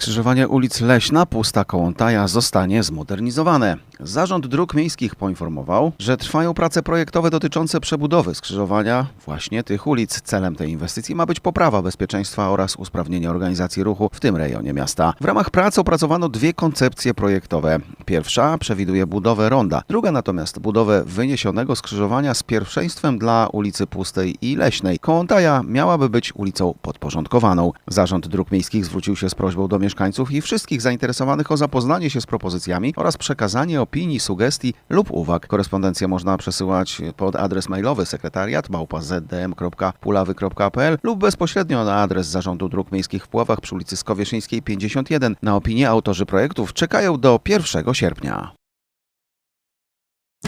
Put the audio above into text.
Skrzyżowanie ulic Leśna, Pusta Kołątaja zostanie zmodernizowane. Zarząd Dróg Miejskich poinformował, że trwają prace projektowe dotyczące przebudowy skrzyżowania właśnie tych ulic. Celem tej inwestycji ma być poprawa bezpieczeństwa oraz usprawnienie organizacji ruchu w tym rejonie miasta. W ramach prac opracowano dwie koncepcje projektowe. Pierwsza przewiduje budowę ronda, druga natomiast budowę wyniesionego skrzyżowania z pierwszeństwem dla ulicy Pustej i Leśnej. Kołątaja miałaby być ulicą podporządkowaną. Zarząd Dróg Miejskich zwrócił się z prośbą do mieszkańców i wszystkich zainteresowanych o zapoznanie się z propozycjami oraz przekazanie opinii, sugestii lub uwag. Korespondencję można przesyłać pod adres mailowy sekretariat małpa.zdm.pulawy.pl lub bezpośrednio na adres Zarządu Dróg Miejskich w Puławach przy ulicy Skowieszyńskiej 51. Na opinię autorzy projektów czekają do 1 sierpnia.